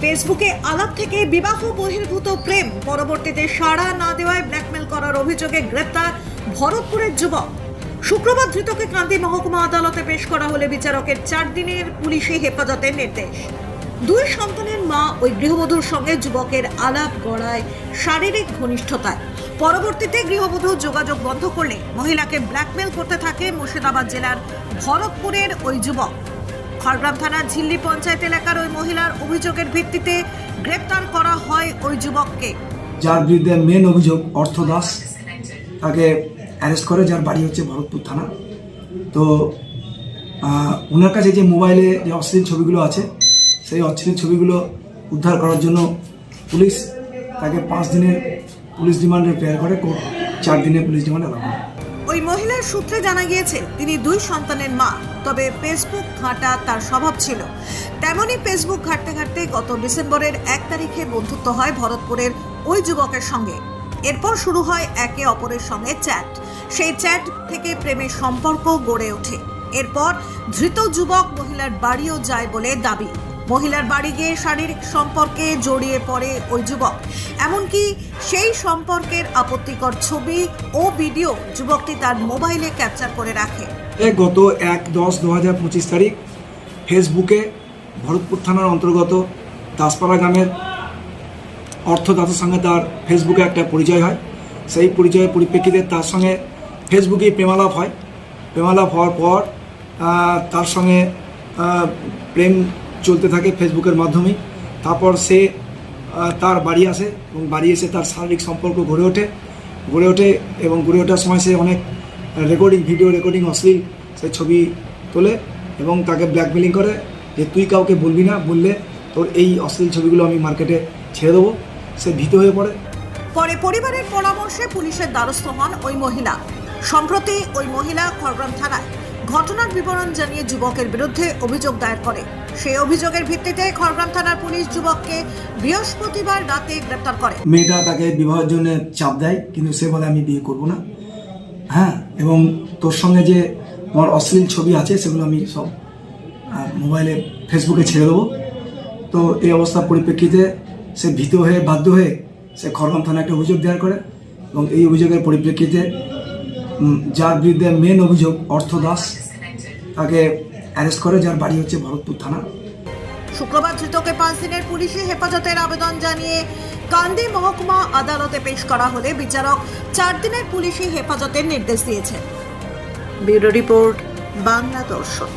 ফেসবুকে আলাপ থেকে বিবাহ বহির্ভূত প্রেম। পরবর্তীতে সাড়া না দেওয়ায় ব্ল্যাকমেল করার অভিযোগে গ্রেপ্তার ভরতপুরের যুবক। শুক্রবার ধৃতকে কান্দি মহকুমা আদালতে পেশ করা হলে বিচারকের চার দিনের পুলিশি হেফাজতের নির্দেশ। দুই সন্তানের মা ওই গৃহবধূর সঙ্গে যুবকের আলাপ গড়ায় শারীরিক ঘনিষ্ঠতায়। পরবর্তীতে গৃহবধূ যোগাযোগ বন্ধ করলে মহিলাকে ব্ল্যাকমেল করতে থাকে মুর্শিদাবাদ জেলার ভরতপুরের ওই যুবক। খড়গ্রাম থানার ঝিল্লি পঞ্চায়েত এলাকার ওই মহিলার অভিযোগের ভিত্তিতে গ্রেপ্তার করা হয় ওই যুবককে। যার বিরুদ্ধে মেন অভিযোগ অর্থ দাস। তাকে অ্যারেস্ট করে, যার বাড়ি হচ্ছে ভরতপুর থানা। তো ওনার কাছে যে মোবাইলে যে অশ্লীল ছবিগুলো আছে, সেই অশ্লীল ছবিগুলো উদ্ধার করার জন্য পুলিশ তাকে পাঁচ দিনের পুলিশ রিমান্ডে প্রেয়ার করে, কোর্ট চার দিনে পুলিশ আলাদা করে। ওই মহিলার সূত্রে জানা গিয়েছে, তিনি দুই সন্তানের মা। তবে ফেসবুক ঘাঁটা তার স্বভাব ছিল। তেমনই ফেসবুক ঘাঁটতে ঘাঁটতে গত ডিসেম্বরের এক তারিখে বন্ধুত্ব হয় ভরতপুরের ওই যুবকের সঙ্গে। এরপর শুরু হয় একে অপরের সঙ্গে চ্যাট। সেই চ্যাট থেকে প্রেমের সম্পর্ক গড়ে ওঠে। এরপর ধৃত যুবক মহিলার বাড়িও যায় বলে দাবি। মহিলার বাড়ি গিয়ে শারীরিক সম্পর্কে জড়িয়ে পড়ে ওই যুবক। এমনকি সেই সম্পর্কের আপত্তিকর ছবি ও ভিডিও যুবকটি তার মোবাইলে ক্যাপচার করে রাখে। গত এক দশ দু হাজার পঁচিশ তারিখ ফেসবুকে ভরতপুর থানার অন্তর্গত দাসপাড়া গ্রামের অর্থদাতার সঙ্গে তার ফেসবুকে একটা পরিচয় হয়। সেই পরিচয়ের পরিপ্রেক্ষিতে তার সঙ্গে ফেসবুকে প্রেমালাপ হয়। প্রেমালাপ হওয়ার পর তার সঙ্গে প্রেম চলতে থাকে ফেসবুকের মাধ্যমে। তারপর সে তার বাড়ি আসে এবং বাড়ি এসে তার শারীরিক সম্পর্ক গড়ে ওঠে। গড়ে ওঠে এবং গড়ে ওঠার সময় সে অনেক রেকর্ডিং ভিডিও রেকর্ডিং অশ্লীল সে ছবি তোলে এবং তাকে ব্ল্যাকমেলিং করে যে, তুই কাউকে বলবি না, বললে তোর এই অশ্লীল ছবিগুলো আমি মার্কেটে ছেড়ে দেবো। সে ভীত হয়ে পড়ে। পরে পরিবারের পরামর্শে পুলিশের দ্বারস্থ হন ওই মহিলা। সম্প্রতি ওই মহিলা খড়গ্রাম থানায় ঘটনার বিবরণ জানিয়ে যুবকের বিরুদ্ধে অভিযোগ দায়ের করে। সেই অভিযোগের ভিত্তিতে খড়গ্রাম থানার পুলিশ যুবককে বৃহস্পতিবার রাতে গ্রেপ্তার করে। মেয়েটা তাকে বিবাহের জন্য চাপ দেয়, কিন্তু সে বলে, আমি বিয়ে করব না। হ্যাঁ এবং তোর সঙ্গে যে আমার অশ্লীল ছবি আছে, সেগুলো আমি সব মোবাইলে, ফেসবুকে ছেড়ে দেবো। তো এই অবস্থার পরিপ্রেক্ষিতে সে ভীত হয়ে, বাধ্য হয়ে সে খড়গাম থানায় একটা অভিযোগ দায়ের করে এবং এই অভিযোগের পরিপ্রেক্ষিতে যার বিরুদ্ধে মেন অভিযোগ অর্থ দাস, তাকে অ্যারেস্ট করে যার বাড়ি হচ্ছে ভরতপুর থানা। শুক্রবার ধৃতকে পাঁচ দিনের পুলিশি হেফাজতের আবেদন জানিয়ে কান্দি মহকুমা আদালতে পেশ করা হলে বিচারক চার দিনের পুলিশি হেফাজতের নির্দেশ দিয়েছেন। ব্যুরো রিপোর্ট বাংলা দর্শন।